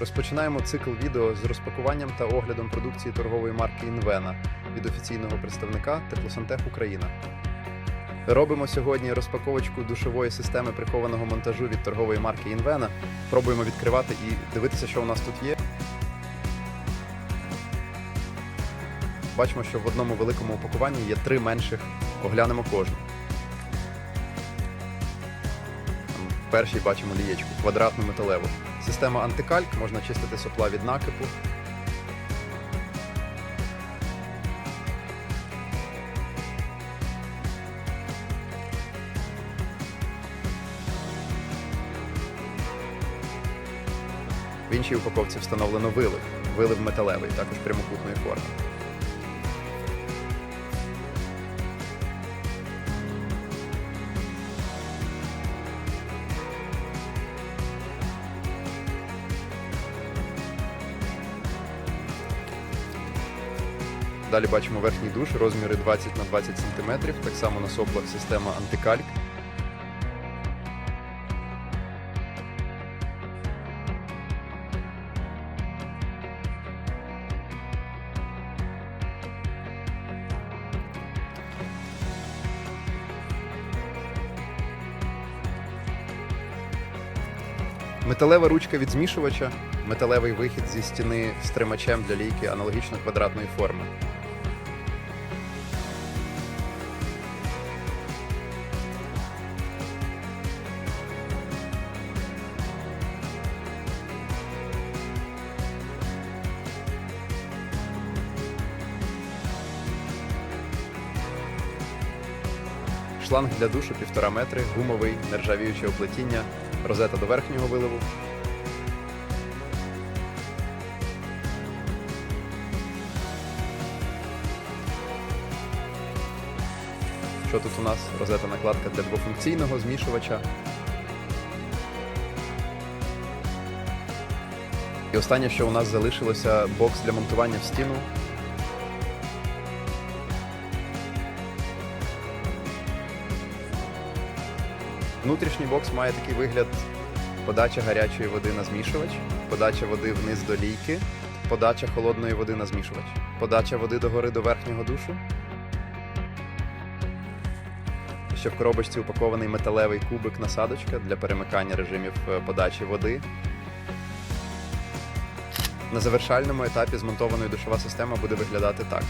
Розпочинаємо цикл відео з розпакуванням та оглядом продукції торгової марки Інвена від офіційного представника Теплосантех Україна. Робимо сьогодні розпаковочку душової системи прихованого монтажу від торгової марки Інвена. Пробуємо відкривати і дивитися, що у нас тут є. Бачимо, що в одному великому упакуванні є три менших. Оглянемо кожну. В першій бачимо лієчку, квадратну металеву. Система антикальк, можна чистити сопла від накипу. В іншій упаковці встановлено вилив. Вилив металевий, також прямокутної форми. Далі бачимо верхній душ, розміри 20 на 20 см, так само на соплах система антикальк. Металева ручка від змішувача, металевий вихід зі стіни з тримачем для лійки аналогічно квадратної форми. Шланг для душу 1,5 метри, гумовий, нержавіюче оплетіння, розета до верхнього виливу. Що тут у нас? Розета накладка для двофункційного змішувача. І останнє, що у нас залишилося, бокс для монтування в стіну. Внутрішній бокс має такий вигляд: подача гарячої води на змішувач, подача води вниз до лійки, подача холодної води на змішувач, подача води догори до верхнього душу. Ще в коробочці упакований металевий кубик насадочка для перемикання режимів е, подачі води. На завершальному етапі змонтованої душова система буде виглядати так.